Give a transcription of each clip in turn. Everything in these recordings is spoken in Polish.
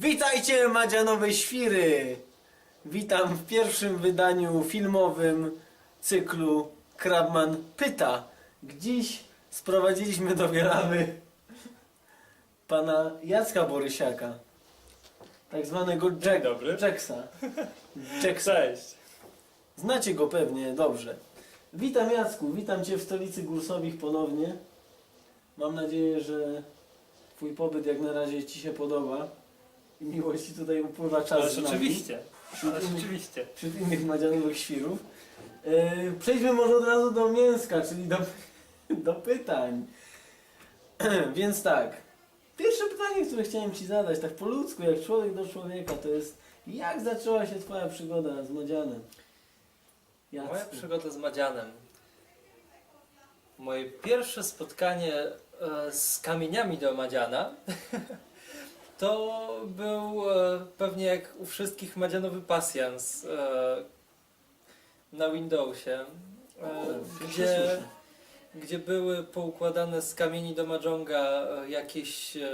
Witajcie Madzianowe Świry! Witam w pierwszym wydaniu filmowym cyklu Krabman Pyta. Dziś sprowadziliśmy do Bielawy pana Jacka Borysiaka. Tak zwanego Jack, dobry. Jacksa. Jacksa. Cześć. Znacie go pewnie dobrze. Witam Jacku, witam Cię w stolicy Gursowich ponownie. Mam nadzieję, że Twój pobyt jak na razie Ci się podoba i miło Ci tutaj upływa czas Ale z nami. rzeczywiście. Wśród Ale innych- rzeczywiście. Wśród innych madzianowych świrów. Yy, przejdźmy może od razu do mięska, czyli do, do pytań. Więc tak. Pierwsze pytanie, które chciałem Ci zadać, tak po ludzku, jak człowiek do człowieka, to jest jak zaczęła się Twoja przygoda z Madzianem? Jacku. Moja przygoda z Madzianem. Moje pierwsze spotkanie e, z kamieniami do Madziana to był e, pewnie jak u wszystkich Madzianowy pasjans e, na Windowsie, e, gdzie, gdzie były poukładane z kamieni do Mahjonga e, jakieś e,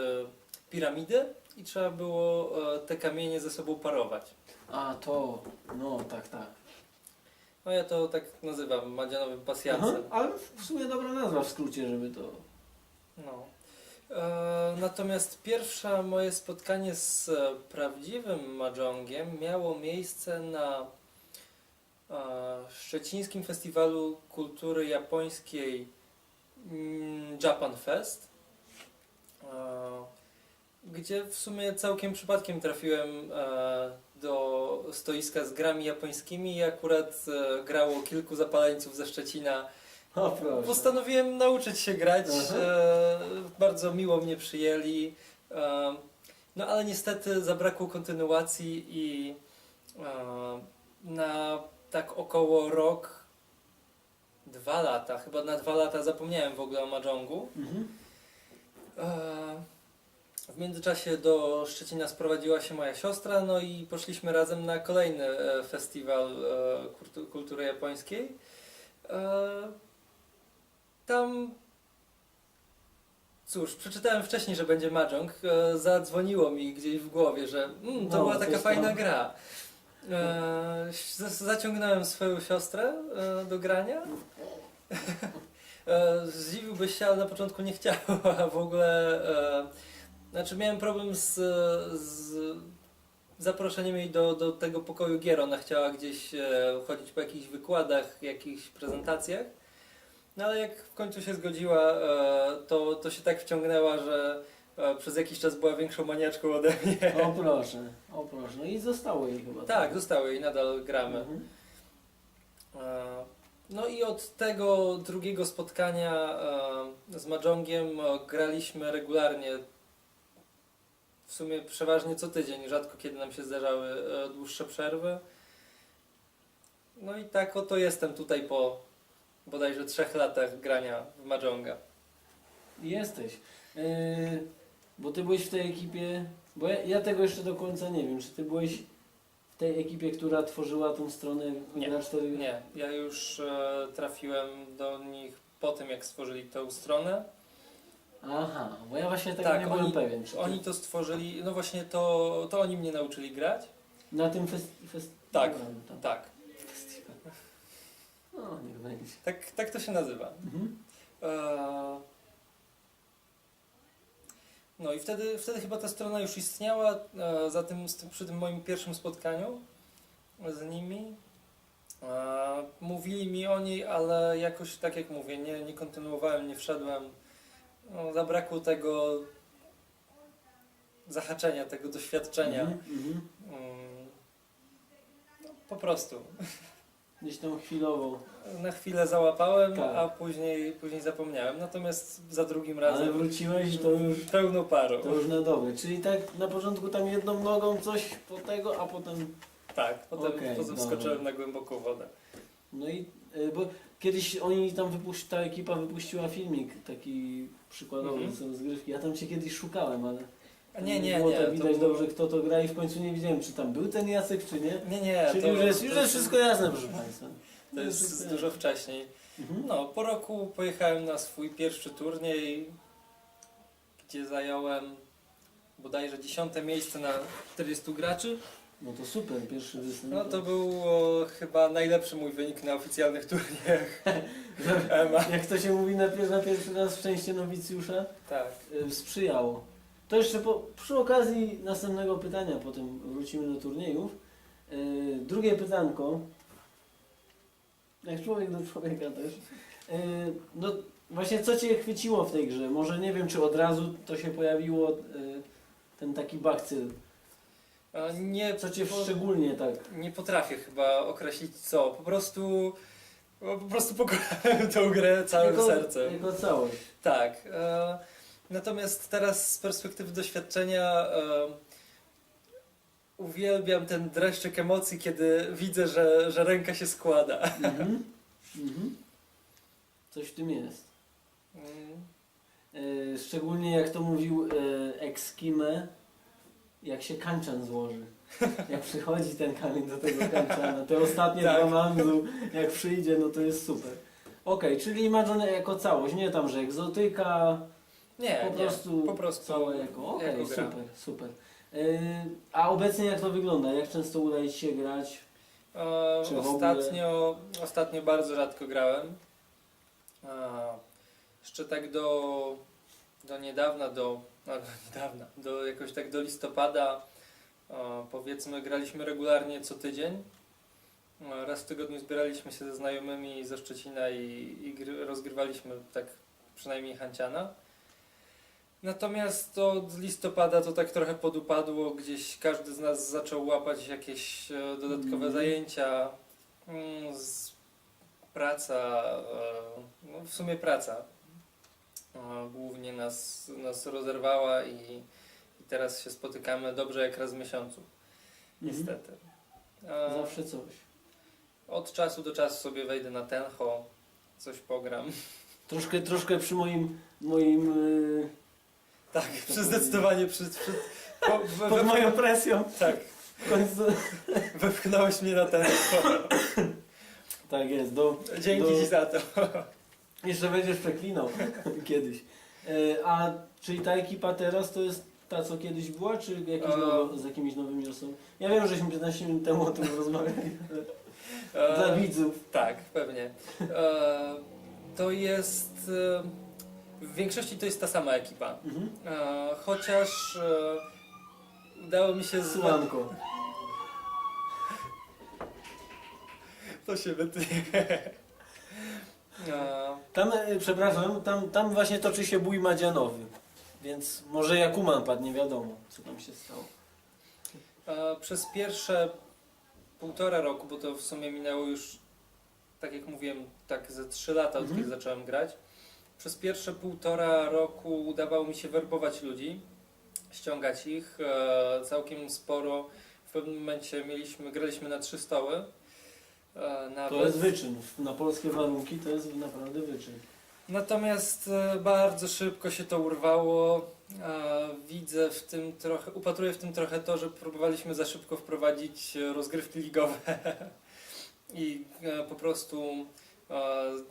piramidy i trzeba było e, te kamienie ze sobą parować. A, to, no tak, tak. No ja to tak nazywam, Madzianowym Aha, pasjansem. ale w sumie dobra nazwa w skrócie, żeby to... No. E, natomiast pierwsze moje spotkanie z e, prawdziwym Mahjongiem miało miejsce na e, szczecińskim festiwalu kultury japońskiej mm, Japan Fest, gdzie w sumie całkiem przypadkiem trafiłem do stoiska z grami japońskimi i akurat grało kilku zapaleńców ze Szczecina O proszę. Postanowiłem nauczyć się grać. Aha. E, bardzo miło mnie przyjęli. E, no ale niestety zabrakło kontynuacji i e, na tak około rok, dwa lata, chyba na dwa lata zapomniałem w ogóle o Mahjongu. Mhm. E, w międzyczasie do Szczecina sprowadziła się moja siostra, no i poszliśmy razem na kolejny e, festiwal e, kultu- kultury japońskiej. E, Tam, cóż, przeczytałem wcześniej, że będzie Mahjong. E, Zadzwoniło mi gdzieś w głowie, że mm, to No, była coś taka tam. fajna gra. E, z- Zaciągnąłem swoją siostrę e, do grania. E, Zdziwiłbyś się, ale na początku nie chciała w ogóle. E, znaczy, miałem problem z, z zaproszeniem jej do, do tego pokoju gier. Ona chciała gdzieś e, chodzić po jakichś wykładach, jakichś prezentacjach. No ale jak w końcu się zgodziła, e, to, to się tak wciągnęła, że e, przez jakiś czas była większą maniaczką ode mnie. O proszę, o proszę. No i zostało jej chyba. Tak, zostały i nadal gramy. Mhm. E, No i od tego drugiego spotkania z Mahjongiem graliśmy regularnie. W sumie przeważnie co tydzień, rzadko kiedy nam się zdarzały dłuższe przerwy. No i tak oto jestem tutaj po bodajże trzech latach grania w Mahjonga. Jesteś. Yy, bo ty byłeś w tej ekipie. Bo ja, ja tego jeszcze do końca nie wiem. Czy ty byłeś w tej ekipie, która tworzyła tą stronę Nie, 4? Nie, ja już e, trafiłem do nich po tym, jak stworzyli tę stronę. Aha, bo ja właśnie tego Tak, nie byłem oni- pewien. Czy Oni to stworzyli, no właśnie to, to oni mnie nauczyli grać. Na tym fest, fest... Tak, no. Tak, Festiwal. No, niech będzie. tak, tak to się nazywa. Mhm. E, No i wtedy, wtedy chyba ta strona już istniała, e, za tym, z tym, przy tym moim pierwszym spotkaniu z nimi. E, Mówili mi o niej, ale jakoś tak jak mówię, nie, nie kontynuowałem, nie wszedłem. No, zabrakło tego zahaczenia, tego doświadczenia. Mhm, mhm. Mm, no, po prostu. Gdzieś tam chwilowo. Na chwilę załapałem, Tak. a później, później zapomniałem. Natomiast za drugim Ale razem wróciłeś i to już, pełną parą. to już na dobre. Czyli tak na początku tam jedną nogą coś po tego, a potem Tak, potem, Okej, potem dobra. skoczyłem na głęboką wodę. No i y, bo kiedyś oni tam wypuści, ta ekipa wypuściła filmik taki przykładowy Mhm. z rozgrywki. Ja tam cię kiedyś szukałem, ale nie, nie, było nie. to widać było- dobrze kto to gra i w końcu nie wiedziałem czy tam był ten Jacek czy nie. Nie, nie. Czyli to, już jest, już to jest wszystko jasne proszę Państwa. To jest dużo wcześniej. Mhm. No, po roku pojechałem na swój pierwszy turniej, gdzie zająłem bodajże 10 miejsce na 40 graczy. No to super, pierwszy występ. No to był o, chyba najlepszy mój wynik na oficjalnych turniejach EMA. Jak to się mówi na, pier- na pierwszy raz szczęście nowicjusza, Tak. y, sprzyjało. To jeszcze po, przy okazji następnego pytania, potem wrócimy do turniejów. Y, drugie pytanko. Jak człowiek do człowieka też. Y, no właśnie co Cię chwyciło w tej grze? Może nie wiem, czy od razu to się pojawiło, y, ten taki bakcyl. A Nie, Co Cię po- szczególnie tak... nie potrafię chyba określić co. Po prostu po prostu pokochałem tą grę całym sercem. Jako całość. Tak. E, natomiast teraz z perspektywy doświadczenia e, uwielbiam ten dreszczyk emocji, kiedy widzę, że, że ręka się składa. Mhm. Mhm. Coś w tym jest. Mm, E, Szczególnie jak to mówił e, Ekskime, jak się kanchan złoży. Jak przychodzi ten kamień do tego kanczana, te ostatnie Tak. dwa manzu, jak przyjdzie, no to jest super. Okej, czyli Imagine jako całość, nie tam, że egzotyka, Nie, po nie. prostu, po prostu całe jako. Okej, jako gra. super, super. E, a obecnie jak to wygląda? Jak często udaje Ci się grać? E, Czy w ostatnio, ostatnio bardzo rzadko grałem. E, jeszcze tak do, do niedawna, do, no, do niedawna, do jakoś tak do listopada e, powiedzmy graliśmy regularnie co tydzień. E, raz w tygodniu zbieraliśmy się ze znajomymi ze Szczecina i, i gry, rozgrywaliśmy tak przynajmniej Hanciana. Natomiast od listopada to tak trochę podupadło, gdzieś każdy z nas zaczął łapać jakieś e, dodatkowe Mhm. zajęcia, mm, z, praca, e, no w sumie praca e, głównie nas, nas rozerwała i, i teraz się spotykamy dobrze jak raz w miesiącu, Mhm. niestety. E, Zawsze coś. Od czasu do czasu sobie wejdę na Tenho, coś pogram. Troszkę, troszkę przy moim, moim Tak, przy zdecydowanie przy, przy, po, we, pod we, moją presją. Tak, W końcu, wepchnąłeś mnie na Tenho. tak jest, do, Dzięki Do- Ci za to. Jeszcze będziesz przeklinał kiedyś. E, a czyli ta ekipa teraz to jest ta, co kiedyś była, czy jakieś E. nowo, z jakimiś nowymi osobami? Ja wiem, żeśmy 15 minut temu o tym rozmawiali. E, Dla widzów. Tak, pewnie. E, to jest. E, w większości to jest ta sama ekipa. Mhm. E, chociaż e, udało mi się z. Słanko. To się wytnie. E, Tam, e, przepraszam, tam, tam właśnie toczy się bój Madzianowy. Więc może Jakuman padł, nie wiadomo, co tam się stało. e, przez pierwsze półtora roku, bo to w sumie minęło już, tak jak mówiłem, tak ze 3 lata, od Mhm. kiedy zacząłem grać. Przez pierwsze półtora roku udawało mi się werbować ludzi, ściągać ich e, całkiem sporo. W pewnym momencie mieliśmy, graliśmy na trzy stoły. E, nawet. To jest wyczyn. Na polskie warunki to jest naprawdę wyczyn. Natomiast e, bardzo szybko się to urwało. E, Widzę w tym trochę, upatruję w tym trochę to, że próbowaliśmy za szybko wprowadzić e, rozgrywki ligowe i e, po prostu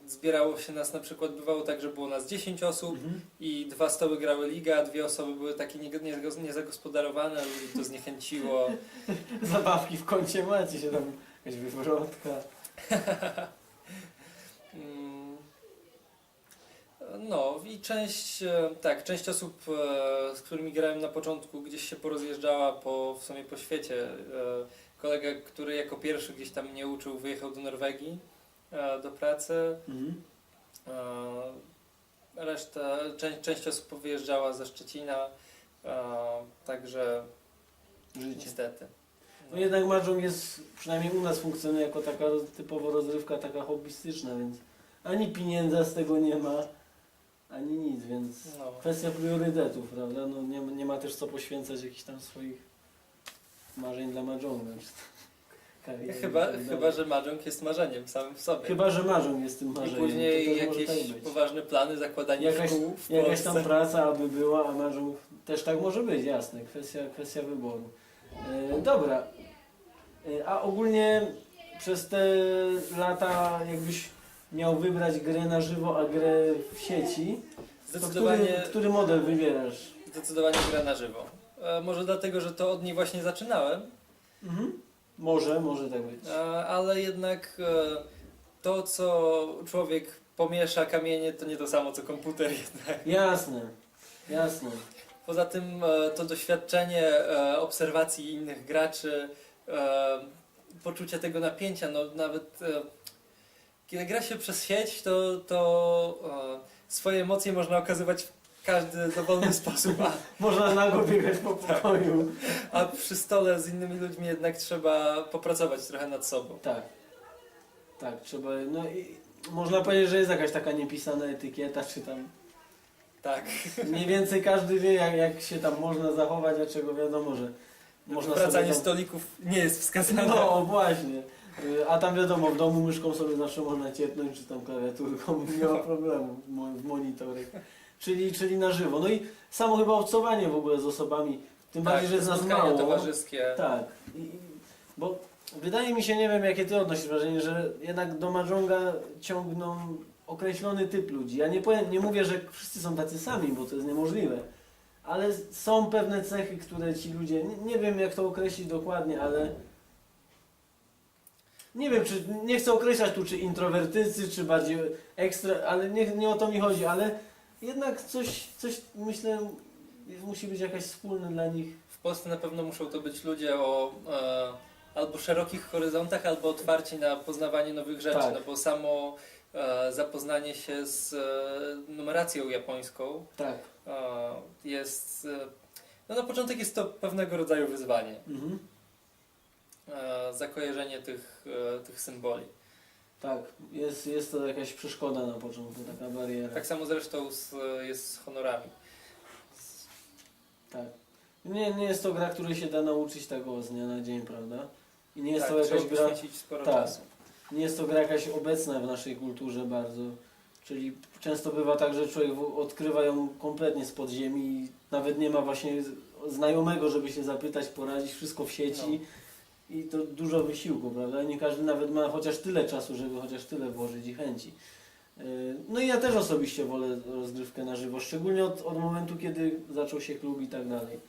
zbierało się nas na przykład, bywało tak, że było nas 10 osób Mhm. i dwa stoły grały liga, a dwie osoby były takie nie- nie- niezagospodarowane, ludzi to zniechęciło. Zabawki w kącie macie się tam, jakaś wywrotka. Mm. No i część, e, tak, część osób, e, z którymi grałem na początku, gdzieś się porozjeżdżała po, w sumie po świecie. E, Kolega, który jako pierwszy gdzieś tam mnie uczył, wyjechał do Norwegii do pracy. Mhm. E, Reszta, część, część osób powyjeżdżała ze Szczecina, e, także Życie. niestety. No jednak Mahjong jest, przynajmniej u nas funkcjonuje jako taka roz- typowo rozrywka taka hobbystyczna, więc ani pieniędzy z tego nie ma, ani nic, więc No. kwestia priorytetów, prawda? No nie, nie ma też co poświęcać jakichś tam swoich marzeń dla Mahjonga. Kariery i Chyba, tak dalej. chyba, że Mahjong jest marzeniem samym w sobie. Chyba, że Mahjong jest tym I marzeniem. później to jakieś tak poważne plany, zakładanie Jakaś- szkół w Jakaś tam praca, aby była, a Mahjong też tak może być, jasne, kwestia, kwestia wyboru. E, dobra, e, a ogólnie przez te lata jakbyś miał wybrać grę na żywo, a grę w sieci, to który, Zdecydowanie, który model wybierasz? zdecydowanie gra na żywo. E, może dlatego, że to od niej właśnie zaczynałem, Mhm. Może, może tak być. e, ale jednak e, to, co człowiek pomiesza kamienie, to nie to samo, co komputer jednak. Jasne, jasne. Poza tym e, to doświadczenie e, obserwacji innych graczy, e, poczucie tego napięcia, no nawet e, kiedy gra się przez sieć, to, to e, swoje emocje można okazywać każdy dowolny sposób, a, Można nago biegać po pokoju. a przy stole z innymi ludźmi jednak trzeba popracować trochę nad sobą. Tak. Tak, trzeba. No i można powiedzieć, że jest jakaś taka niepisana etykieta, czy tam. Tak. Mniej więcej każdy wie, jak, jak się tam można zachować, a czego wiadomo, że można Wracanie tam... stolików nie jest wskazane. No właśnie. Y, A tam wiadomo, w domu myszką sobie zawsze można ciepnąć, czy tam klawiaturką, nie ma problemu w mo- w monitorek. Czyli, czyli na żywo. No i samo chyba obcowanie w ogóle z osobami, tym tak, bardziej, że jest nas spotkania mało. towarzyskie. Tak. I, i- bo wydaje mi się, nie wiem jakie ty odnosisz wrażenie, że jednak do Mahjonga ciągną określony typ ludzi. Ja nie, powiem, nie mówię, że wszyscy są tacy sami, bo to jest niemożliwe. Ale są pewne cechy, które ci ludzie, nie, nie wiem jak to określić dokładnie, ale nie wiem, czy nie chcę określać tu, czy introwertycy, czy bardziej ekstra, ale nie, nie o to mi chodzi, ale jednak coś, coś myślę, musi być jakaś wspólne dla nich. W Polsce na pewno muszą to być ludzie o e, albo szerokich horyzontach, albo otwarci na poznawanie nowych rzeczy, Tak. no bo samo e, zapoznanie się z e, numeracją japońską Tak. e, jest... E, no na początek jest to pewnego rodzaju wyzwanie, Mhm. e, zakojarzenie tych, e, tych symboli. Tak, jest, jest to jakaś przeszkoda na początku, taka bariera. Tak samo zresztą z, jest z honorami. Tak. Nie, nie jest to gra, której się da nauczyć tego z dnia na dzień, prawda? I nie jest tak, to jakaś gra, sporo Tak. czasu. nie jest to gra jakaś obecna w naszej kulturze bardzo. Czyli często bywa tak, że człowiek odkrywa ją kompletnie z podziemi i nawet nie ma właśnie z- znajomego, żeby się zapytać, poradzić, wszystko w sieci. I to dużo wysiłku, prawda? Nie każdy nawet ma chociaż tyle czasu, żeby chociaż tyle włożyć i chęci. Yy, No i ja też osobiście wolę rozgrywkę na żywo, szczególnie od, od momentu, kiedy zaczął się klub i tak dalej.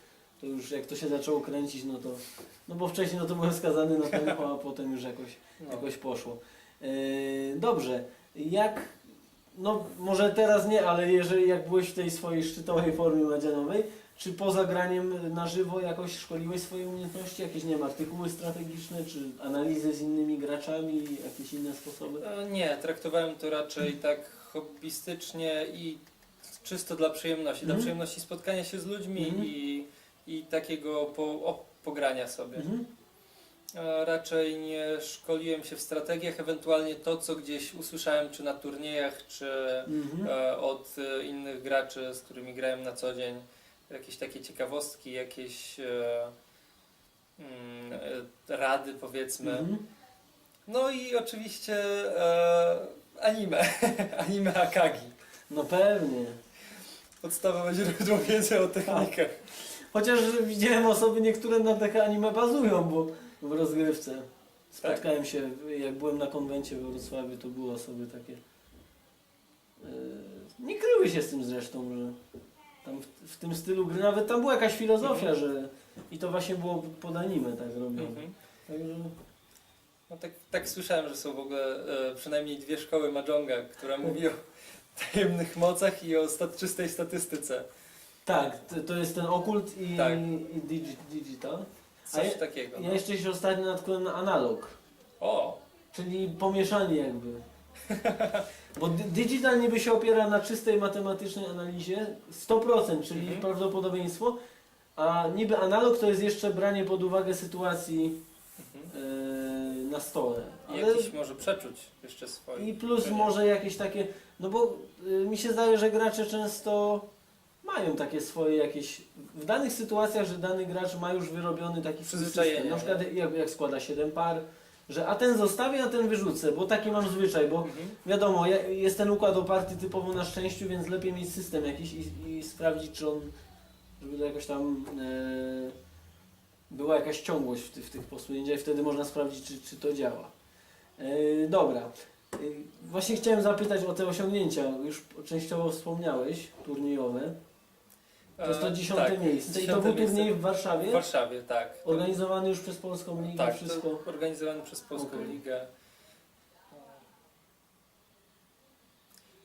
To już jak to się zaczęło kręcić, no to, no bo wcześniej no to byłem skazany na tempo, a potem już jakoś, No. jakoś poszło. Yy, dobrze, jak, no może teraz nie, ale jeżeli jak byłeś w tej swojej szczytowej formie madzianowej, czy poza graniem na żywo jakoś szkoliłeś swoje umiejętności? Jakieś, nie wiem, artykuły strategiczne, czy analizy z innymi graczami, jakieś inne sposoby? E, Nie, traktowałem to raczej tak hobbystycznie i czysto dla przyjemności. Dla Mhm. przyjemności spotkania się z ludźmi Mhm. i, i takiego po, o, pogrania sobie. Mhm. E, Raczej nie szkoliłem się w strategiach, ewentualnie to, co gdzieś usłyszałem, czy na turniejach, czy Mhm. e, od e, innych graczy, z którymi grałem na co dzień. Jakieś takie ciekawostki, jakieś e, mm, e, rady, powiedzmy. Mhm. No i oczywiście e, anime, anime Akagi. No pewnie. Podstawowe źródło wiedzy o technikach. Chociaż widziałem osoby, niektóre na takie anime bazują, bo w rozgrywce. Spotkałem się, jak byłem na konwencie we Wrocławiu, to były osoby takie. Yy, nie kryły się z tym zresztą, że tam w, w tym stylu gry, nawet tam była jakaś filozofia, że i to właśnie było pod anime tak robione. Mhm. Także, No tak, tak słyszałem, że są w ogóle e, przynajmniej dwie szkoły Mahjonga, która mówi o tajemnych mocach i o stat czystej statystyce. tak, to, to jest ten okult i, Tak. i digi, digital. A Coś ja- takiego. Ja No. jeszcze się ostatnio natknąłem na analog. O! Czyli pomieszanie jakby. Bo di- digital niby się opiera na czystej matematycznej analizie 100%, czyli Mhm. prawdopodobieństwo, a niby analog to jest jeszcze branie pod uwagę sytuacji Mhm. e, na stole. I Ale jakiś może przeczuć jeszcze swoje. I plus może jakieś takie, no bo y, mi się zdaje, że gracze często mają takie swoje jakieś, w danych sytuacjach, że dany gracz ma już wyrobiony taki swój Przyzwyczajenie, system. Na przykład jak, jak składa 7 par, że a ten zostawię, a ten wyrzucę, bo taki mam zwyczaj, bo Mhm. wiadomo, ja- jest ten układ oparty typowo na szczęściu, więc lepiej mieć system jakiś i, i sprawdzić, czy on, żeby to jakoś tam e, była jakaś ciągłość w, ty, w tych posunięciach, wtedy można sprawdzić, czy, czy to działa. E, dobra. E, właśnie chciałem zapytać o te osiągnięcia, już częściowo wspomniałeś, turniejowe. To jest to E, dziesiąte tak, miejsce. I to był turniej w Warszawie? W Warszawie, tak. Organizowany już przez Polską Ligę, tak, wszystko. organizowany przez Polską Okej. Ligę.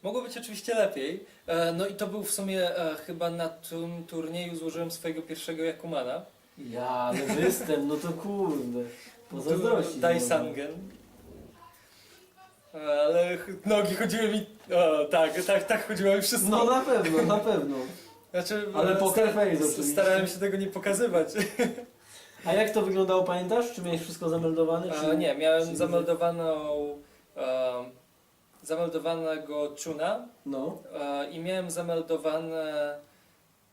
Mogło być oczywiście lepiej. E, No i to był w sumie e, chyba na tym turnieju złożyłem swojego pierwszego Jakumana. Ja, ale występ, no to kurde. Pozazdrościć. Dai można. Sangen. E, Ale nogi chodziły mi... O, tak, tak, tak chodziło mi wszystko. No na pewno, na pewno. Znaczy, Ale poker sta- face oczywiście. Starałem się tego nie pokazywać. A jak to wyglądało, pamiętasz? Czy miałeś wszystko zameldowane? Czy... E, nie, miałem czy- zameldowaną... E, zameldowanego Chuna. No. E, i miałem zameldowane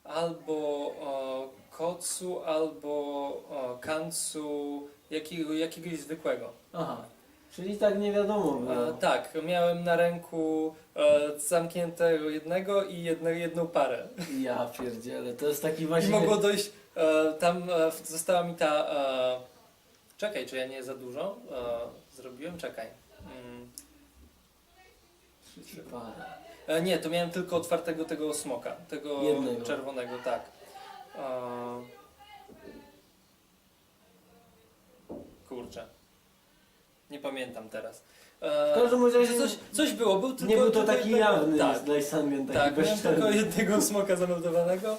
albo e, Kotsu, albo e, Kansu, jakiego, jakiegoś zwykłego. Aha. Czyli tak nie wiadomo E, było. tak, miałem na ręku e, zamkniętego jednego i jedno, jedną parę. Ja pierdzielę, to jest taki I właśnie... mogło dojść, e, tam e, w- została mi ta... E, czekaj, czy ja nie za dużo e, zrobiłem? Czekaj. Mm. Parę. E, nie, to miałem tylko otwartego tego smoka, tego Jednego. czerwonego, tak. E, kurczę. Nie pamiętam teraz. E, W każdym razie coś, coś było, był tylko... nie był to tylko taki jednego- jawny Tak, taki tak, miałem bezczelny. tylko jednego smoka zameldowanego.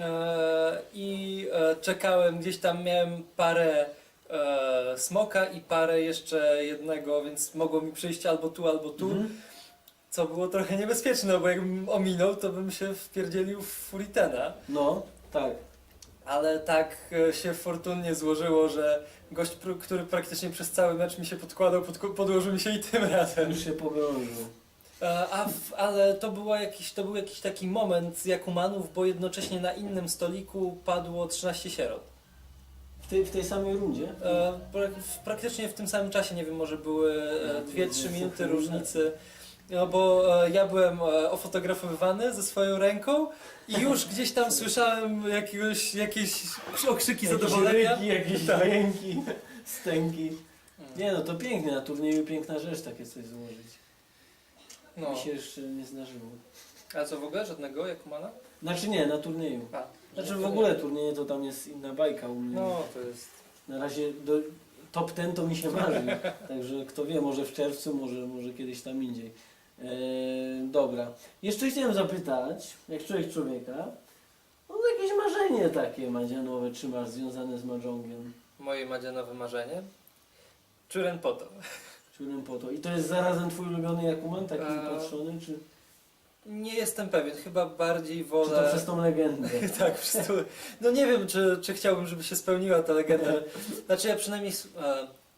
E, I e, czekałem, gdzieś tam miałem parę e, smoka i parę jeszcze jednego, więc mogło mi przyjść albo tu, albo tu. Mhm. Co było trochę niebezpieczne, bo jakbym ominął, to bym się wpierdzielił w Furitena. No, tak. Ale tak e, się fortunnie złożyło, że gość, który praktycznie przez cały mecz mi się podkładał, podłożył mi się i tym razem. Już się pogrążył. E, A w, ale to, była jakiś, to był jakiś taki moment z Jakumanów, bo jednocześnie na innym stoliku padło 13 sierot. W tej, w tej samej rundzie? E, praktycznie w tym samym czasie, nie wiem, może były No, 2-3 to minuty różnicy. No bo e, ja byłem e, ofotografowany ze swoją ręką i już gdzieś tam słyszałem jakiegoś, jakieś okrzyki Jakieś zadowolenia. ryki, jakieś Tak. dźwięki, stęki. Nie no, to pięknie, na turnieju piękna rzecz takie coś złożyć. No. Mi się jeszcze nie zdarzyło. A co w ogóle? Żadnego Jakumana? Znaczy nie, na turnieju. A, Znaczy w ogóle turnieje to tam jest inna bajka u mnie. No, to jest... Na razie do, top ten to mi się marzy. Także kto wie, może w czerwcu, może, może kiedyś tam indziej. Eee, dobra. Jeszcze chciałem zapytać, jak człowiek człowieka, no jakieś marzenie takie madzianowe trzymasz związane z Mahjongiem. Moje madzianowe marzenie. Czuren Poto. Czurym po to. I to jest zarazem twój ulubiony Jakuman, taki Eee, patrzony, czy, Nie jestem pewien, chyba bardziej czy wolę... to przez tą legendę? tak, przez to... No nie wiem, czy, czy chciałbym, żeby się spełniła ta legenda. Znaczy ja przynajmniej...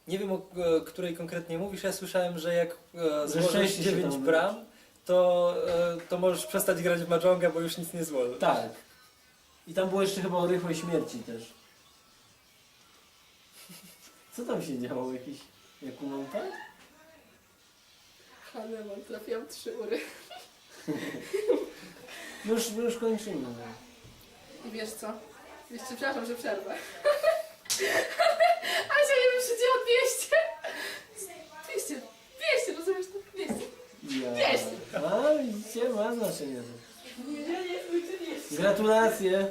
nie wiem, o e, której konkretnie mówisz, ja słyszałem, że jak e, złożysz szczęście się 9 tam bram, to, e, to możesz przestać grać w Mahjonga, bo już nic nie złożysz. Tak. I tam było jeszcze chyba o rychłej śmierci też. Co tam się działo? Jakiś Jakuman, tak? Haneman trafiał trzy ury. Już, już kończymy. No. I wiesz co? Jeszcze przepraszam, że przerwę. Wyprzedziła 200. 200. 200, rozumiesz to? 200. Ja. Jest. A, widzicie, ma znaczenie. Nie, nie, nie, nie jest. Gratulacje.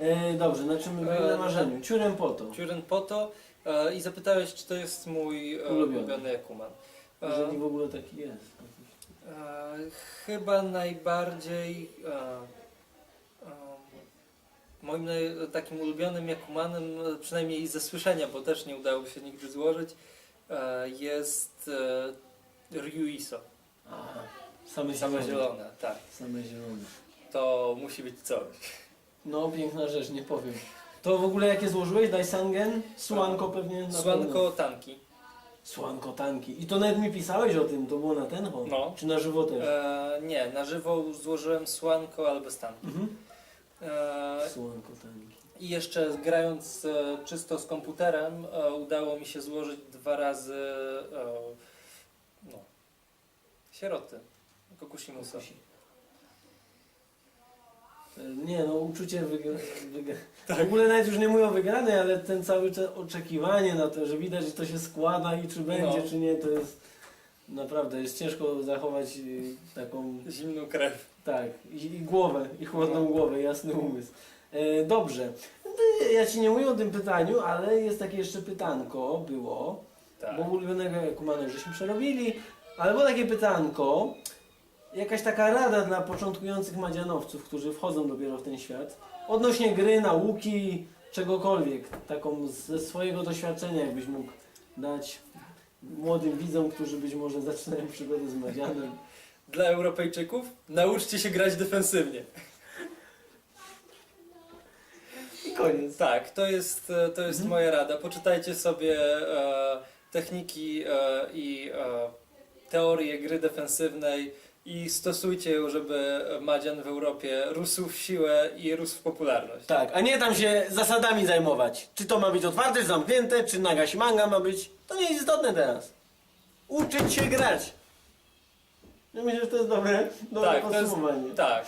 E, dobrze, na czym byłem na E, marzeniu? Ciurem po to. Ciuren Poto e, i zapytałeś, czy to jest mój e, Ulubiony. ulubiony Jakuman. E, Jeżeli w ogóle taki jest. E, chyba najbardziej e, moim takim ulubionym Jakumanem, przynajmniej ze słyszenia, bo też nie udało się nigdy złożyć, e, jest e, Ryuiso. Aha. Same, Same zielone. zielone, tak. Same zielone. To musi być coś. No, piękna rzecz, nie powiem. To w ogóle jakie złożyłeś? Daisangen? Słanko pewnie? na pewno. Słanko tanki. Słanko tanki. I to nawet mi pisałeś o tym, to było na ten hon? No. Czy na żywo też? E, nie, na żywo złożyłem słanko albo tanki. Mhm. E, Słanko tanki. I jeszcze grając e, czysto z komputerem e, udało mi się złożyć dwa razy e, no, sieroty Kokushimusa. E, Nie no, uczucie wygra... wygra... Tak. W ogóle nawet już nie mówię o wygranej, ale ten cały czas oczekiwanie na to, że widać, że to się składa i czy będzie, No. czy nie, to jest... Naprawdę, jest ciężko zachować y, taką, Zimną krew. tak, i, i głowę, i chłodną głowę, jasny umysł. E, dobrze, No, ja Ci nie mówię o tym pytaniu, ale jest takie jeszcze pytanko, było, Tak. bo ulubionego Kumana żeśmy przerobili, ale było takie pytanko, jakaś taka rada dla początkujących madzianowców, którzy wchodzą dopiero w ten świat, odnośnie gry, nauki, czegokolwiek, taką ze swojego doświadczenia jakbyś mógł dać młodym widzom, którzy być może zaczynają przygodę z madzianem. Dla Europejczyków nauczcie się grać defensywnie. I koniec. Tak, to jest, e, to jest Mhm. moja rada. Poczytajcie sobie e, techniki e, i e, teorie gry defensywnej i stosujcie ją, żeby Madzian w Europie rósł w siłę i rósł w popularność. Tak, a nie tam się zasadami zajmować. Czy to ma być otwarte, czy zamknięte, czy nagasimanga ma być. To nie jest istotne teraz. Uczyć się grać. Ja myślę, że to jest dobre, dobre Tak, to jest- podsumowanie. Tak,